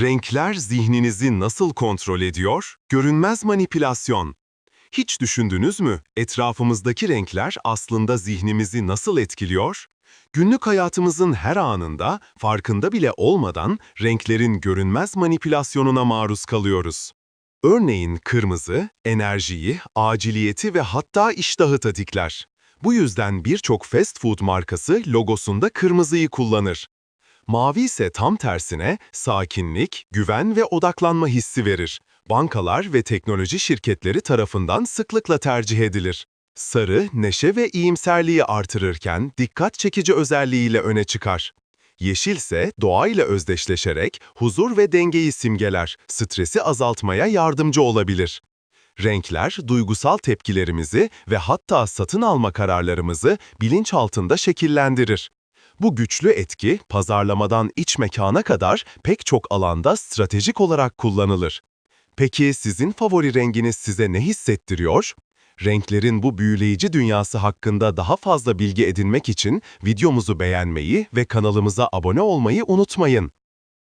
Renkler zihninizi nasıl kontrol ediyor? Görünmez manipülasyon. Hiç düşündünüz mü? Etrafımızdaki renkler aslında zihnimizi nasıl etkiliyor? Günlük hayatımızın her anında, farkında bile olmadan renklerin görünmez manipülasyonuna maruz kalıyoruz. Örneğin kırmızı, enerjiyi, aciliyeti ve hatta iştahı tetikler. Bu yüzden birçok fast food markası logosunda kırmızıyı kullanır. Mavi ise tam tersine sakinlik, güven ve odaklanma hissi verir. Bankalar ve teknoloji şirketleri tarafından sıklıkla tercih edilir. Sarı, neşe ve iyimserliği artırırken dikkat çekici özelliğiyle öne çıkar. Yeşil ise doğayla özdeşleşerek huzur ve dengeyi simgeler, stresi azaltmaya yardımcı olabilir. Renkler, duygusal tepkilerimizi ve hatta satın alma kararlarımızı bilinçaltında şekillendirir. Bu güçlü etki, pazarlamadan iç mekana kadar pek çok alanda stratejik olarak kullanılır. Peki sizin favori renginiz size ne hissettiriyor? Renklerin bu büyüleyici dünyası hakkında daha fazla bilgi edinmek için videomuzu beğenmeyi ve kanalımıza abone olmayı unutmayın.